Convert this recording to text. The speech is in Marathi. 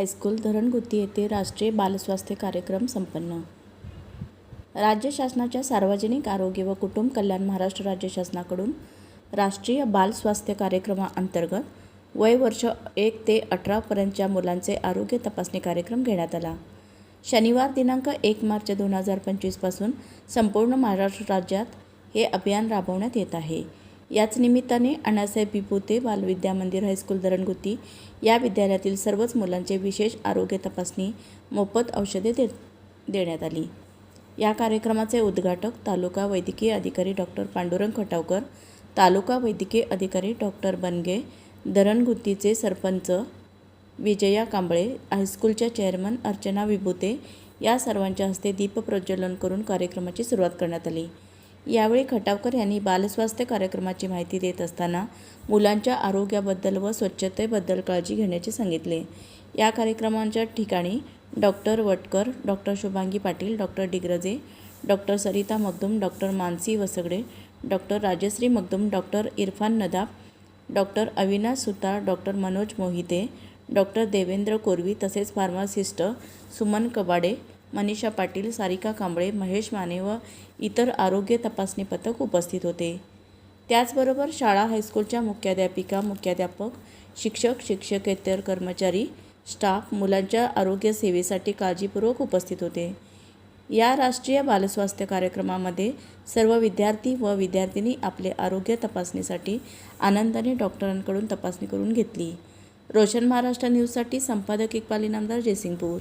हायस्कूल धरणगुत्ती येथे राष्ट्रीय बालस्वास्थ्य कार्यक्रम संपन्न. राज्य शासनाच्या सार्वजनिक आरोग्य व कुटुंब कल्याण महाराष्ट्र राज्य शासनाकडून राष्ट्रीय बाल स्वास्थ्य कार्यक्रमाअंतर्गत वय वर्ष एक ते अठरापर्यंतच्या मुलांचे आरोग्य तपासणी कार्यक्रम घेण्यात आला. शनिवार दिनांक एक मार्च दोन हजार पंचवीसपासून संपूर्ण महाराष्ट्र राज्यात हे अभियान राबवण्यात येत आहे. याच निमित्ताने अण्णासाहेब विभूते बालविद्या मंदिर हायस्कूल धरणगुत्ती या विद्यालयातील सर्वच मुलांचे विशेष आरोग्य तपासणी मोफत औषधे दे देण्यात आली. या कार्यक्रमाचे उद्घाटक तालुका वैद्यकीय अधिकारी डॉक्टर पांडुरंग खटावकर तालुका वैद्यकीय अधिकारी डॉक्टर बनगे धरणगुत्तीचे सरपंच विजया कांबळे हायस्कूलच्या चेअरमन अर्चना विभूते या सर्वांच्या हस्ते दीपप्रज्वलन करून कार्यक्रमाची सुरुवात करण्यात आली. यावेळी खटावकर यांनी बालस्वास्थ्य कार्यक्रमाची माहिती देत असताना मुलांच्या आरोग्याबद्दल व स्वच्छतेबद्दल काळजी घेण्याचे सांगितले. या कार्यक्रमांच्या ठिकाणी doctor Vatkar doctor Shubhangi Patil doctor Digraje doctor Sarita Magdum doctor Mansi Vasgade doctor Rajshri Magdum doctor Irfan Nadab doctor Avinash Sutar doctor Manoj Mohite doctor Devendra Korvi तसेच फार्मासिस्ट सुमन कबाडे मनीषा पाटील सारिका कांबळे महेश माने व इतर आरोग्य तपासणी पथक उपस्थित होते. त्याचबरोबर शाळा हायस्कूलच्या मुख्याध्यापिका मुख्याध्यापक शिक्षक शिक्षकेतर कर्मचारी स्टाफ मुलांच्या आरोग्य सेवेसाठी काळजीपूर्वक उपस्थित होते. या राष्ट्रीय बालस्वास्थ्य कार्यक्रमामध्ये सर्व विद्यार्थी व विद्यार्थिनी आपले आरोग्य तपासणीसाठी आनंदाने डॉक्टरांकडून तपासणी करून घेतली. रोशन महाराष्ट्र न्यूजसाठी संपादक इक्बाली नामदार जयसिंगपूर.